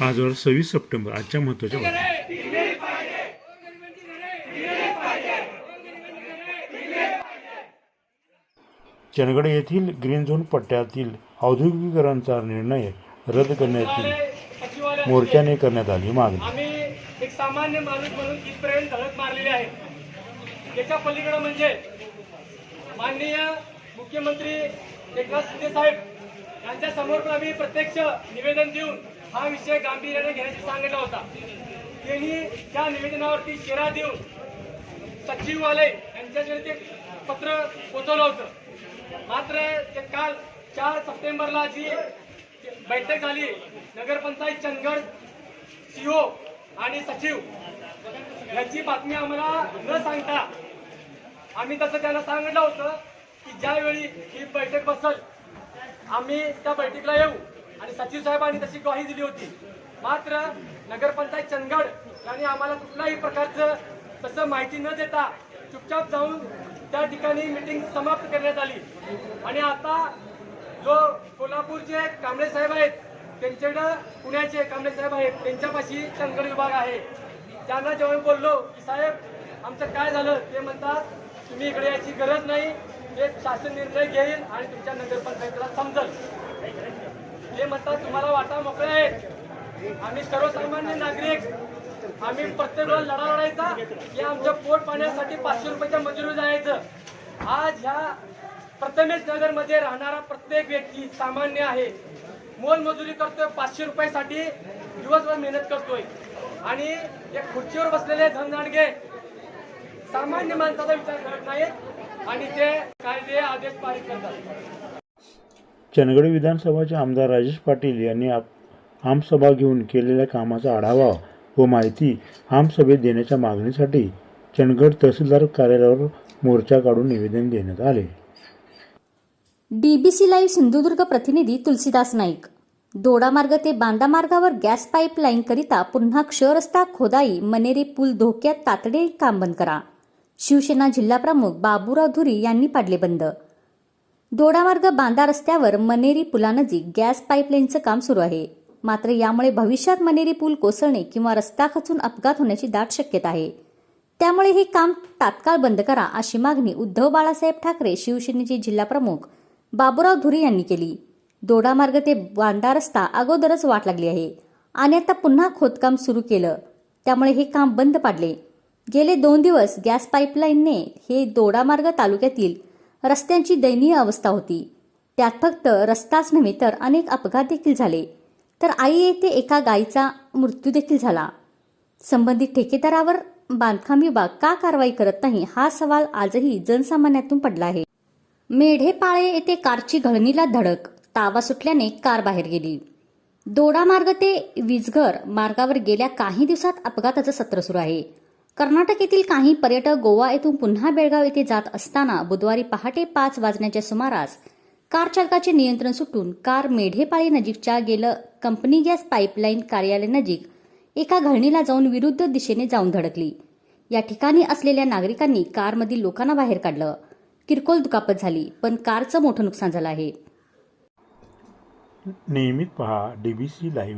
आजवर सव्वीस सप्टेंबर आजच्या महत्त्वाच्या बातम्या. चंदगड येथील ग्रीन झोन पट्ट्यातील औद्योगिकरणाचा निर्णय रद्द करण्याची मोर्चाने करण्यात आली मागणी. एक सामान्य माणूस म्हणून इथपर्यंत धडक मारलेली आहे. त्याच्या पलीकडे म्हणजे माननीय मुख्यमंत्री एकनाथ शिंदे साहेब यांच्या समोर पण आम्ही प्रत्यक्ष निवेदन देऊन हा विषय गांभीर्याने घेण्याची सांगितला होता. त्यांनी त्या निवेदनावरती शेरा देऊन सचिवालय यांच्याकडे ते पत्र पोचवलं होतं. मात्र ते काल चार सप्टेंबरला जी बैठक झाली नगरपंचायत चंदगड सीओ आणि सचिव याची बातमी आम्हाला न सांगता आम्ही तसं त्यांना सांगितलं होतं की ज्यावेळी ही बैठक बसल आम्ही त्या बैठकीला येऊ. आणि सचिव साहेबांनी तशी ग्वाही दिली होती. मात्र नगरपंचायत चंदगड यांनी आम्हाला कुठल्याही प्रकारचं तसं माहिती न देता चुपचाप जाऊन त्या ठिकाणी मिटिंग समाप्त करण्यात आली. आणि आता जो कोल्हापूरचे कांबळे साहेब आहेत त्यांच्याकडं पुण्याचे कांबळे साहेब आहेत त्यांच्यापाशी चंदगड विभाग आहे. त्यांना जेव्हा बोललो की साहेब आमचं काय झालं? ते म्हणतात तुम्ही इकडे यायची गरज नाही. एक शासन निर्णय घेईल आणि तुमच्या नगरपंचायतीला समजल. जे म्हणतात तुम्हाला वाटा मोकळे आहेत. आम्ही सर्वसामान्य नागरिक. आम्ही प्रत्येक लढा लढायचा. की आमच्या पोट पाण्यासाठी पाचशे रुपयाच्या मजुरी जायचं. आज ह्या प्रथमेश नगरमध्ये राहणारा प्रत्येक व्यक्ती सामान्य आहे. मोलमजुरी करतोय पाचशे रुपयासाठी. दिवसभर मेहनत करतोय. आणि या खुर्चीवर बसलेले धनदांडगे सामान्य माणसाचा विचार करत नाहीत. आणि ते कायदे आदेश पारित करतात. चंदगड विधानसभाचे आमदार राजेश पाटील यांनी आप- आमसभा घेऊन केलेल्या कामाचा आढावा व माहिती आमसभेत देण्याच्या मागणीसाठी चंदगड तहसीलदार कार्यालयावर मोर्चा काढून निवेदन देण्यात आले. डीबीसी लाईव्ह सिंधुदुर्ग प्रतिनिधी तुलसीदास नाईक. दोडामार्ग ते बांदा मार्गावर गॅस पाईपलाईन करिता पुन्हा क्ष रस्ता खोदाई मनेरी पूल धोक्यात तातडीने काम बंद करा. शिवसेना जिल्हाप्रमुख बाबूराव धुरी यांनी पाडले बंद. दोडामार्ग बांदा रस्त्यावर मनेरी पुलानजीक गॅस पाईपलाईनचं काम सुरू आहे. मात्र यामुळे भविष्यात मनेरी पूल कोसळणे किंवा रस्ता खचून अपघात होण्याची दाट शक्यता आहे. त्यामुळे हे काम तात्काळ बंद करा अशी मागणी उद्धव बाळासाहेब ठाकरे शिवसेनेचे जिल्हाप्रमुख बाबूराव धुरी यांनी केली. दोडामार्ग ते बांदा रस्ता अगोदरच वाट लागली आहे. आणि आता पुन्हा खोदकाम सुरू केलं. त्यामुळे हे काम बंद पाडले. गेले दोन दिवस गॅस पाईपलाईनने हे दोडामार्ग तालुक्यातील रस्त्यांची दयनीय अवस्था होती. त्यात फक्त रस्ताच नव्हे तर अनेक अपघात देखील झाले. तर आई येथे एका गायीचा मृत्यू देखील झाला. संबंधित ठेकेदारावर बांधकाम विभाग का कारवाई करत नाही हा सवाल आजही जनसामान्यातून पडला आहे. मेढेपाळे येथे कारची घळणीला धडक तावा सुटल्याने कार बाहेर गेली. दोडा मार्ग ते वीजघर मार्गावर गेल्या काही दिवसात अपघाताचं सत्र सुरू आहे. कर्नाटक येथील काही पर्यटक गोवा येथून पुन्हा बेळगाव येथे जात असताना बुधवारी पहाटे पाच वाजण्याच्या सुमारास कार चालकाचे नियंत्रण सुटून कार मेढेपाळी नजीकच्या गेलं कंपनी गॅस पाईपलाईन कार्यालय नजीक एका घळणीला जाऊन विरुद्ध दिशेने जाऊन धडकली. या ठिकाणी असलेल्या नागरिकांनी कारमधील लोकांना बाहेर काढलं. किरकोळ दुखापत झाली पण कारचं मोठं नुकसान झालं आहे. नियमित पहा डीबीसी लाईव्ह